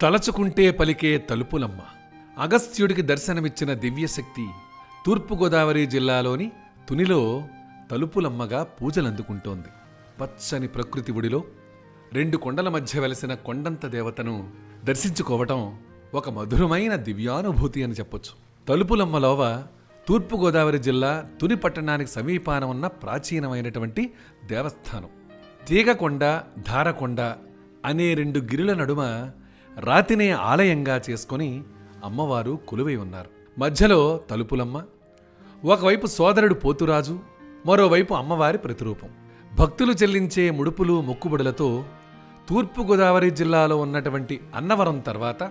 తలచుకుంటే పలికే తలుపులమ్మ. అగస్త్యుడికి దర్శనమిచ్చిన దివ్యశక్తి తూర్పుగోదావరి జిల్లాలోని తునిలో తలుపులమ్మగా పూజలందుకుంటోంది. పచ్చని ప్రకృతి ఒడిలో రెండు కొండల మధ్య వెలసిన కొండంత దేవతను దర్శించుకోవటం ఒక మధురమైన దివ్యానుభూతి అని చెప్పొచ్చు. తలుపులమ్మలోవ తూర్పుగోదావరి జిల్లా తుని పట్టణానికి సమీపాన ఉన్న ప్రాచీనమైనటువంటి దేవస్థానం. తీగకొండ ధారకొండ అనే రెండు గిరుల నడుమ రాతినే ఆలయంగా చేసుకొని అమ్మవారు కొలువై ఉన్నారు. మధ్యలో తలుపులమ్మ ఒకవైపు సోదరుడు పోతురాజు మరోవైపు అమ్మవారి ప్రతిరూపం. భక్తులు చెల్లించే ముడుపులు మొక్కుబడులతో తూర్పుగోదావరి జిల్లాలో ఉన్నటువంటి అన్నవరం తర్వాత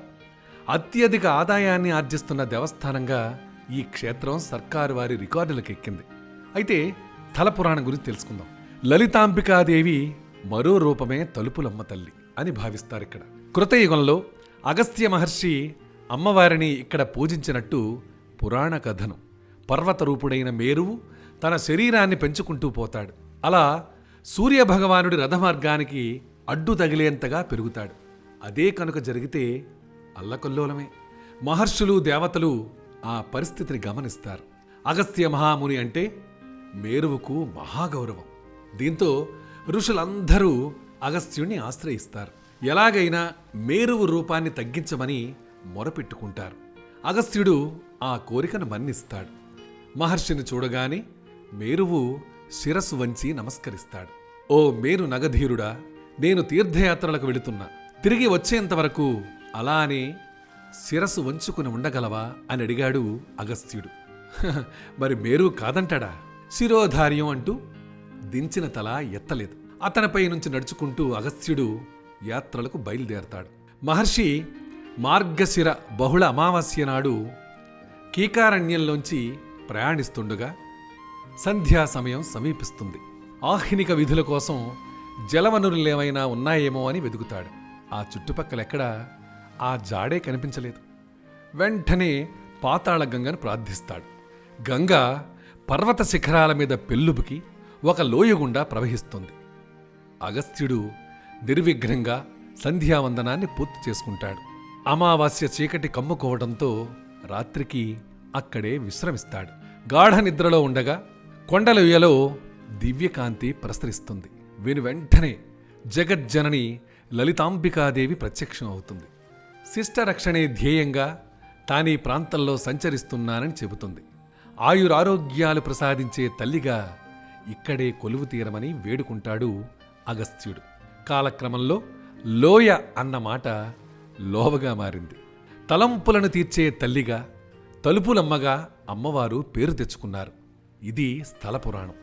అత్యధిక ఆదాయాన్ని ఆర్జిస్తున్న దేవస్థానంగా ఈ క్షేత్రం సర్కారు వారి రికార్డులకు ఎక్కింది. అయితే తల పురాణం గురించి తెలుసుకుందాం. లలితాంబికాదేవి మరో రూపమే తలుపులమ్మ తల్లి అని భావిస్తారు ఇక్కడ కృతయుగంలో అగస్త్య మహర్షి అమ్మవారిని ఇక్కడ పూజించినట్టు పురాణ కథనం. పర్వత రూపుడైన మేరువు తన శరీరాన్ని పెంచుకుంటూ పోతాడు. అలా సూర్య భగవానుడి రథమార్గానికి అడ్డు తగిలేంతగా పెరుగుతాడు. అదే కనుక జరిగితే అల్లకల్లోలమే. మహర్షులు దేవతలు ఆ పరిస్థితిని గమనిస్తారు. అగస్త్య మహాముని అంటే మేరువుకు మహాగౌరవం. దీంతో ఋషులందరూ అగస్త్యుణ్ణి ఆశ్రయిస్తారు. ఎలాగైనా మేరువు రూపాన్ని తగ్గించమని మొరపెట్టుకుంటారు. అగస్త్యుడు ఆ కోరికను మన్నిస్తాడు. మహర్షిని చూడగానే మేరువు శిరస్సు వంచి నమస్కరిస్తాడు. ఓ మేరు నగధీరుడా నేను తీర్థయాత్రలకు వెళుతున్నా. తిరిగి వచ్చేంత వరకు అలానే శిరస్సు వంచుకుని ఉండగలవా అని అడిగాడు అగస్త్యుడు. మరి మేరు కాదంటాడా? శిరోధార్యం అంటూ దించిన తల ఎత్తలేదు. అతనిపై నుంచి నడుచుకుంటూ అగస్త్యుడు యాత్రలకు బయలుదేరతాడు. మహర్షి మార్గశిర బహుళ అమావాస్య నాడు కీకారణ్యంలోంచి ప్రయాణిస్తుండగా సంధ్యా సమయం సమీపిస్తుంది. ఆహ్నిక విధుల కోసం జలవనరులేమైనా ఉన్నాయేమో అని వెతుకుతాడు ఆ చుట్టుపక్కలెక్కడా ఆ జాడే కనిపించలేదు. వెంటనే పాతాళ గంగను ప్రార్థిస్తాడు. గంగ పర్వత శిఖరాల మీద పెల్లుబుకి ఒక లోయగుండా ప్రవహిస్తుంది. అగస్త్యుడు నిర్విఘ్నంగా సంధ్యావందనాన్ని పూర్తి చేసుకుంటాడు. అమావాస్య చీకటి కమ్ముకోవడంతో రాత్రికి అక్కడే విశ్రమిస్తాడు. గాఢ నిద్రలో ఉండగా కొండలోయలో దివ్యకాంతి ప్రసరిస్తుంది. వీని వెంటనే జగజ్జనని లలితాంబికాదేవి ప్రత్యక్షం అవుతుంది. శిష్టరక్షణే ధ్యేయంగా తానీ ప్రాంతంలో సంచరిస్తున్నానని చెబుతుంది. ఆయురారోగ్యాలు ప్రసాదించే తల్లిగా ఇక్కడే కొలువు తీరమని వేడుకుంటాడు అగస్త్యుడు. కాలక్రమంలో లోయ అన్న మాట లోవగా మారింది. తలంపులను తీర్చే తల్లిగా తలుపులమ్మగా అమ్మవారు పేరు తెచ్చుకున్నారు. ఇది స్థల పురాణం.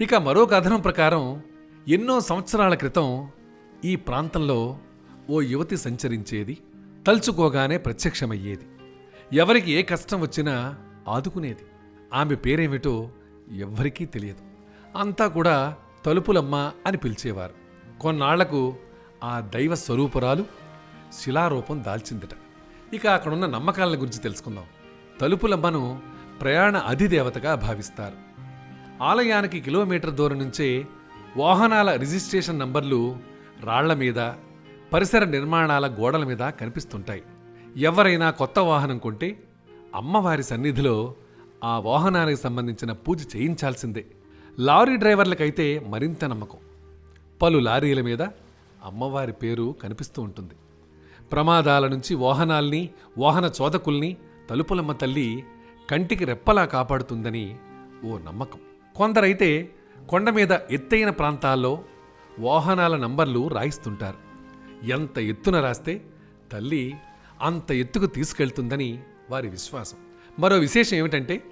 ఇక మరో కథనం ప్రకారం ఎన్నో సంవత్సరాల క్రితం ఈ ప్రాంతంలో ఓ యువతి సంచరించేది తలుచుకోగానే ప్రత్యక్షమయ్యేది. ఎవరికి ఏ కష్టం వచ్చినా ఆదుకునేది. ఆమె పేరేమిటో ఎవ్వరికీ తెలియదు. అంతా కూడా తలుపులమ్మ అని పిలిచేవారు. కొన్నాళ్ళకు ఆ దైవ స్వరూపురాలు శిలారూపం దాల్చిందట. ఇక అక్కడున్న నమ్మకాల గురించి తెలుసుకుందాం. తలుపులమ్మను ప్రయాణ అధిదేవతగా భావిస్తారు. ఆలయానికి కిలోమీటర్ దూరం నుంచే వాహనాల రిజిస్ట్రేషన్ నంబర్లు రాళ్ళ మీద పరిసర నిర్మాణాల గోడల మీద కనిపిస్తుంటాయి. ఎవరైనా కొత్త వాహనం కొంటే అమ్మవారి సన్నిధిలో ఆ వాహనానికి సంబంధించిన పూజ చేయించాల్సిందే. లారీ డ్రైవర్లకైతే మరింత నమ్మకం. పలు లారీల మీద అమ్మవారి పేరు కనిపిస్తూ ఉంటుంది. ప్రమాదాల నుంచి వాహనాల్ని వాహన చోదకుల్ని తలుపులమ్మ తల్లి కంటికి రెప్పలా కాపాడుతుందని ఓ నమ్మకం. కొందరైతే కొండ మీద ఎత్తైన ప్రాంతాల్లో వాహనాల నంబర్లు రాయిస్తుంటారు. ఎంత ఎత్తున రాస్తే తల్లి అంత ఎత్తుకు తీసుకెళ్తుందని వారి విశ్వాసం. మరో విశేషం ఏమిటంటే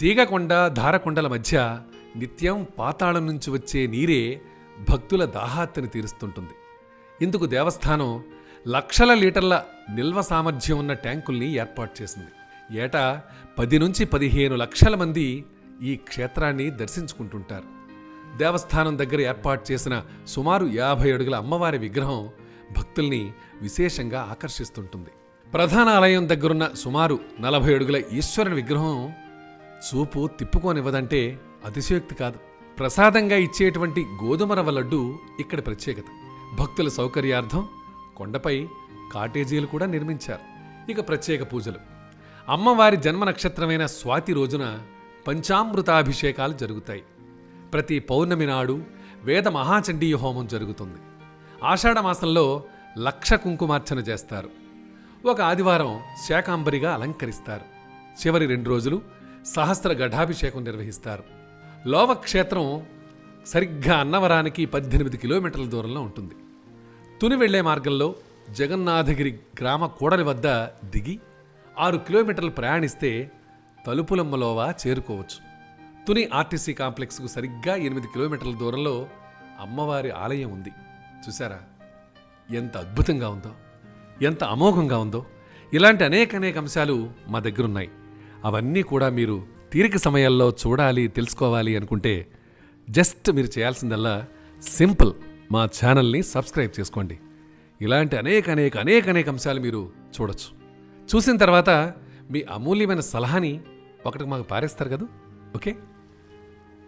తీగకొండ ధారకొండల మధ్య నిత్యం పాతాళం నుంచి వచ్చే నీరే భక్తుల దాహార్తిని తీరుస్తుంటుంది. ఇందుకు దేవస్థానం లక్షల లీటర్ల నిల్వ సామర్థ్యం ఉన్న ట్యాంకుల్ని ఏర్పాటు చేసింది. ఏటా పది నుంచి పదిహేను లక్షల మంది ఈ క్షేత్రాన్ని దర్శించుకుంటుంటారు. దేవస్థానం దగ్గర ఏర్పాటు చేసిన సుమారు యాభై అడుగుల అమ్మవారి విగ్రహం భక్తుల్ని విశేషంగా ఆకర్షిస్తుంటుంది. ప్రధాన ఆలయం దగ్గరున్న సుమారు నలభై అడుగుల ఈశ్వరుని విగ్రహం చూపు తిప్పుకోనివ్వదంటే అతిశయోక్తి కాదు. ప్రసాదంగా ఇచ్చేటువంటి గోధుమ రవ్వ లడ్డు ఇక్కడ ప్రత్యేకత. భక్తుల సౌకర్యార్థం కొండపై కాటేజీలు కూడా నిర్మించారు. ఇక ప్రత్యేక పూజలు. అమ్మవారి జన్మ నక్షత్రమైన స్వాతి రోజున పంచామృతాభిషేకాలు జరుగుతాయి. ప్రతి పౌర్ణమి నాడు వేద మహాచండీ హోమం జరుగుతుంది. ఆషాఢ మాసంలో లక్ష కుంకుమార్చన చేస్తారు. ఒక ఆదివారం శాకాంబరిగా అలంకరిస్తారు. చివరి రెండు రోజులు సహస్ర గఢాభిషేకం నిర్వహిస్తారు. లోవ క్షేత్రం సరిగ్గా అన్నవరానికి పద్దెనిమిది కిలోమీటర్ల దూరంలో ఉంటుంది. తుని వెళ్ళే మార్గంలో జగన్నాథగిరి గ్రామ కూడలి వద్ద దిగి ఆరు కిలోమీటర్లు ప్రయాణిస్తే తలుపులమ్మలోవా చేరుకోవచ్చు. తుని ఆర్టీసీ కాంప్లెక్స్కు సరిగ్గా ఎనిమిది కిలోమీటర్ల దూరంలో అమ్మవారి ఆలయం ఉంది. చూసారా ఎంత అద్భుతంగా ఉందో ఎంత అమోఘంగా ఉందో. ఇలాంటి అనేక అనేక అంశాలు మా దగ్గరున్నాయి. అవన్నీ కూడా మీరు తీరిక సమయాల్లో చూడాలి తెలుసుకోవాలి అనుకుంటే జస్ట్ మీరు చేయాల్సిందల్లా సింపుల్ మా ఛానల్ని సబ్స్క్రైబ్ చేసుకోండి. ఇలాంటి అనేక అనేక అనేక అనేక అంశాలు మీరు చూడొచ్చు. చూసిన తర్వాత మీ అమూల్యమైన సలహాని ఒకటికి మాకు పారేస్తారు కదా? ఓకే?